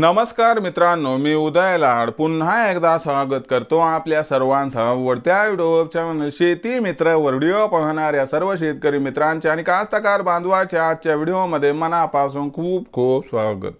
नमस्कार मित्रांनो मी उदय लाड. पुन्हा एकदा स्वागत करतो आपल्या सर्वांचा आवडत्या व्हिडिओ चॅनल शेती मित्र व्हिडिओ पाहणाऱ्या सर्व शेतकरी मित्रांचे आणि कास्तकार बांधवाच्या आजच्या व्हिडिओमध्ये मनापासून खूप खूप स्वागत.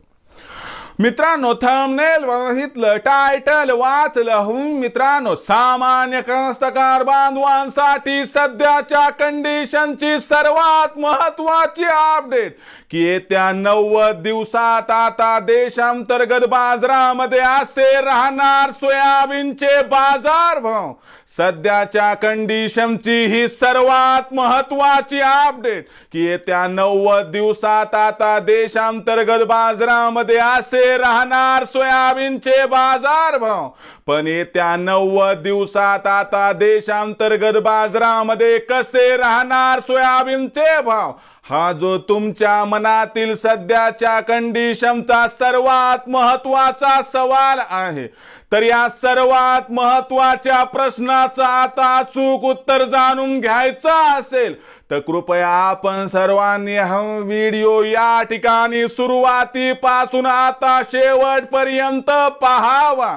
मित्रांनो थंबनेल बघितलं टायटल वाचलं हूं मित्रांनो सामान्य कास्तकार बांधवांसाठी सध्याच्या कंडिशनची सर्वात महत्वाची अपडेट की येत्या नव्वद दिवसात आता देशांतर्गत बाजारामध्ये असे राहणार सोयाबीनचे बाजारभाव. सध्याच्या कंडिशनची ही सर्वात महत्वाची अपडेट की येत्या नव्वद दिवसात आता देशांतर्गत बाजारामध्ये असे राहणार सोयाबीनचे बाजारभाव. पण येत्या नव्वद दिवसात आता देशांतर्गत बाजारामध्ये कसे राहणार सोयाबीनचे भाव? हा जो तुमच्या मनातील सध्याच्या कंडिशनचा सर्वात महत्त्वाचा सवाल आहे तर या सर्वात महत्त्वाच्या प्रश्नाचं आता अचूक उत्तर जाणून घ्यायचं असेल तर कृपया आपण सर्वांनी हा व्हिडिओ या ठिकाणी सुरुवातीपासून आता शेवटपर्यंत पहावा.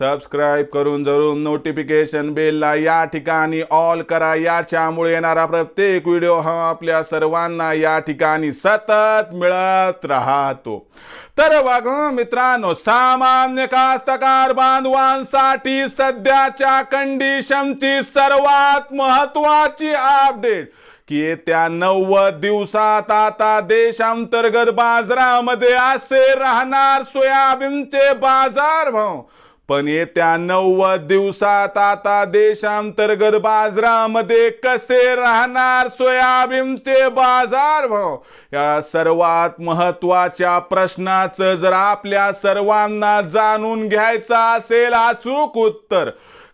सबस्क्राईब करून जरूर नोटिफिकेशन बेलला या ठिकाणी ऑल करा. याच्यामुळे येणारा प्रत्येक व्हिडिओ हा आपल्या सर्वांना या ठिकाणी सतत मिळत राहतो. तर बघ मित्रांनो सामान्य कास्तकार बांधवांसाठी सध्याच्या कंडिशनची सर्वात महत्वाची अपडेट की येत्या नव्वद दिवसात आता देशांतर्गत बाजारामध्ये असे राहणार सोयाबीनचे बाजारभाव. पण येत्या नव्वद दिवसात आता देशांतर्गत बाजारामध्ये कसे राहणार सोयाबीनचे बाजारभाव या सर्वात महत्त्वाच्या प्रश्नाचं जर आपल्या सर्वांना जाणून घ्यायचं असेल अचूक उत्तर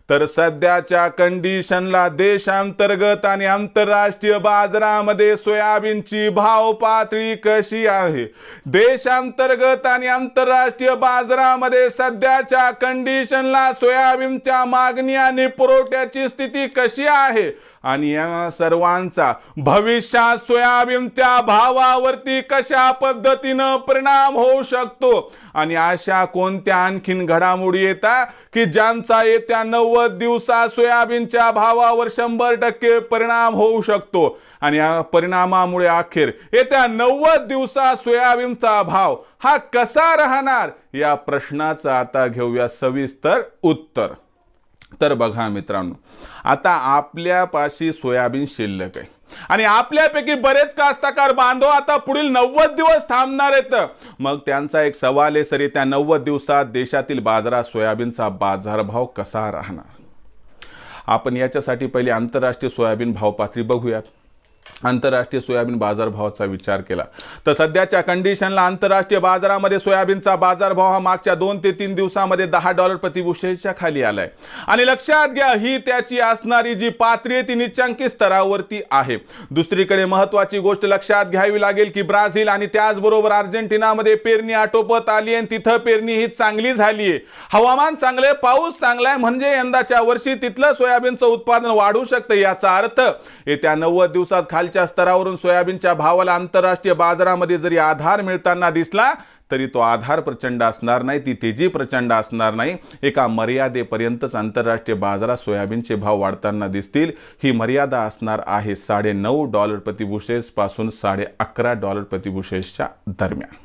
तर सध्याच्या कंडिशनला देशांतर्गत आणि आंतरराष्ट्रीय बाजारामध्ये सोयाबीनची भाव पातळी कशी आहे? देशांतर्गत आणि आंतरराष्ट्रीय बाजारामध्ये सध्याच्या कंडिशनला सोयाबीनच्या मागणी आणि पुरवठ्याची स्थिती कशी आहे? आणि या सर्वांचा भविष्यात सोयाबीनच्या भावावरती कशा पद्धतीनं परिणाम होऊ शकतो? आणि अशा कोणत्या आणखीन घडामोडी येतात की ज्यांचा येत्या नव्वद दिवसात सोयाबीनच्या भावावर शंभर टक्के परिणाम होऊ शकतो? आणि या परिणामामुळे अखेर येत्या नव्वद दिवसात सोयाबीनचा भाव हा कसा राहणार? या प्रश्नाचं आता घेऊया सविस्तर उत्तर. तर बघा मित्रांनो आता आपल्यापाशी सोयाबीन शिल्लक आहे. आणि आपल्यापैकी बरेच कास्तकार बांधव आता पुढील नव्वद दिवस थांबणार आहेत. मग त्यांचा एक सवाल आहे सरी त्या नव्वद दिवसात देशातील बाजारात सोयाबीनचा बाजारभाव कसा राहणार? आपण याच्यासाठी पहिले आंतरराष्ट्रीय सोयाबीन भाव पातळी बघूयात. आंतरराष्ट्रीय सोयाबीन बाजारभावाचा विचार केला. तर सध्याच्या कंडिशनला आंतरराष्ट्रीय बाजारामध्ये सोयाबीनचा बाजारभाव हा मागच्या दोन ते तीन दिवसामध्ये दहा डॉलर प्रतिबुशेलच्या खाली आलाय. आणि लक्षात घ्या ही त्याची असणारी जी पातळी आहे ती निच्चांकी स्तरावरती आहे. दुसरीकडे महत्वाची गोष्ट लक्षात घ्यावी लागेल की ब्राझील आणि त्याचबरोबर अर्जेंटिनामध्ये पेरणी आटोपत आली आणि तिथं पेरणी ही चांगली झाली आहे. हवामान चांगलंय पाऊस चांगला आहे म्हणजे यंदाच्या वर्षी तिथलं सोयाबीनचं उत्पादन वाढू शकतं याचा अर्थ येत्या नव्वद दिवसात खाली खालच्या स्तरावरून सोयाबीनच्या भावाला आंतरराष्ट्रीय बाजारामध्ये जरी आधार मिळताना दिसला तरी तो आधार प्रचंड असणार नाही ती तेजी प्रचंड असणार नाही. एका मर्यादेपर्यंतच आंतरराष्ट्रीय बाजारात सोयाबीनचे भाव वाढताना दिसतील. ही मर्यादा असणार आहे साडे नऊ डॉलर प्रतिबुशेस पासून साडे अकरा डॉलर प्रतिबुशेसच्या दरम्यान.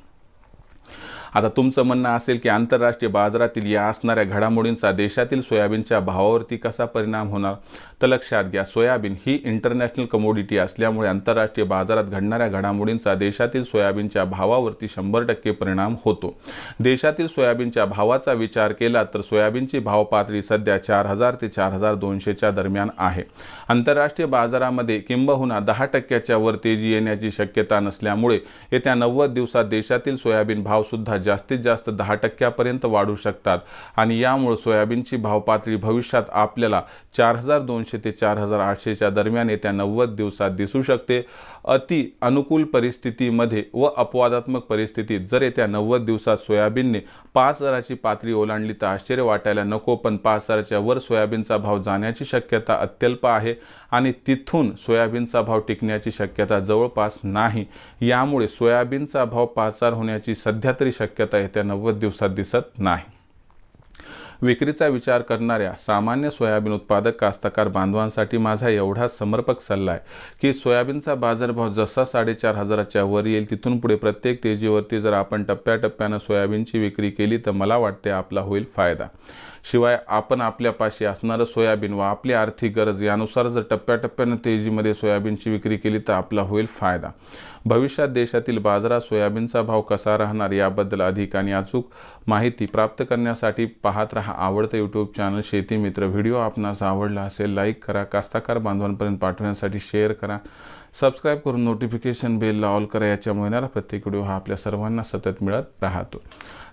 आता तुमचं म्हणणं असेल की आंतरराष्ट्रीय बाजारातील या असणाऱ्या घडामोडींचा देशातील सोयाबीनच्या भावावरती कसा परिणाम होणार? तर लक्षात घ्या सोयाबीन ही इंटरनॅशनल कमोडिटी असल्यामुळे आंतरराष्ट्रीय बाजारात घडणाऱ्या घडामोडींचा देशातील सोयाबीनच्या भावावरती शंभर टक्के परिणाम होतो. देशातील सोयाबीनच्या भावाचा विचार केला तर सोयाबीनची भाव पातळी सध्या चार हजार ते चार हजार दोनशेच्या दरम्यान आहे. आंतरराष्ट्रीय बाजारामध्ये किंबहुना दहा टक्क्याच्या वर तेजी येण्याची शक्यता नसल्यामुळे येत्या नव्वद दिवसात देशातील सोयाबीन भावसुद्धा जास्तीत जास्त दहा टक्क्यापर्यंत वाढू शकतात. आणि यामुळे सोयाबीनची भावपातळी भविष्यात आपल्याला चार हजार दोनशे ते चार हजार आठशेच्या दरम्यान येत्या नव्वद दिवसात दिसू शकते. अति अनुकूल परिस्थितीमध्ये व अपवादात्मक परिस्थितीत जर येत्या नव्वद दिवसात सोयाबीनने पाच हजाराची पातळी ओलांडली तर आश्चर्य वाटायला नको पण पाच हजाराच्या वर सोयाबीनचा भाव जाण्याची शक्यता अत्यल्प आहे आणि तिथून सोयाबीनचा भाव टिकण्याची शक्यता जवळपास नाही. यामुळे सोयाबीनचा भाव पाच हजार होण्याची सध्या तरी शक्यता येत्या नव्वद दिवसात दिसत नाही. विक्रीचा विचार करणाऱ्या सामान्य सोयाबीन उत्पादक कास्तकार बांधवांसाठी माझा एवढा समर्पक सल्ला आहे की सोयाबीनचा बाजारभाव जसा साडेचार हजाराच्या वर येईल तिथून पुढे प्रत्येक तेजीवरती जर आपण टप्प्याटप्प्यानं सोयाबीनची विक्री केली तर मला वाटते आपला होईल फायदा. शिवाय आपण आपल्यापाशी असणारं सोयाबीन व आपली आर्थिक गरज यानुसार जर टप्प्याटप्प्यानं तेजीमध्ये सोयाबीनची विक्री केली तर आपला होईल फायदा. भविष्यात देशातील बाजारात सोयाबीनचा भाव कसा राहणार याबद्दल अधिक आणि अचूक माहिती प्राप्त करण्यासाठी पाहत रहा आवडतं यूट्यूब चॅनल शेती मित्र व्हिडिओ. आपणास आवडला असेल लाईक करा कास्ताकार बांधवांपर्यंत पाठवण्यासाठी शेअर करा. सबस्क्राईब करून नोटिफिकेशन बेलला ऑल करा याच्यामुळे येणारा प्रत्येक व्हिडिओ हा आपल्या सर्वांना सतत मिळत राहतो.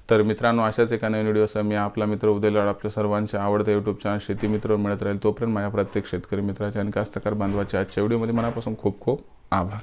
तर मित्रांनो अशाच एका नवीन व्हिडिओसह मी आपला मित्र उदयलाड आपल्या सर्वांचे आवडतं यूट्यूब चॅनल शेती मित्र मिळत राहील तोपर्यंत माझ्या प्रत्येक शेतकरी मित्राच्या आणि कास्तकार बांधवाच्या आजच्या व्हिडिओमध्ये मनापासून खूप खूप आभार.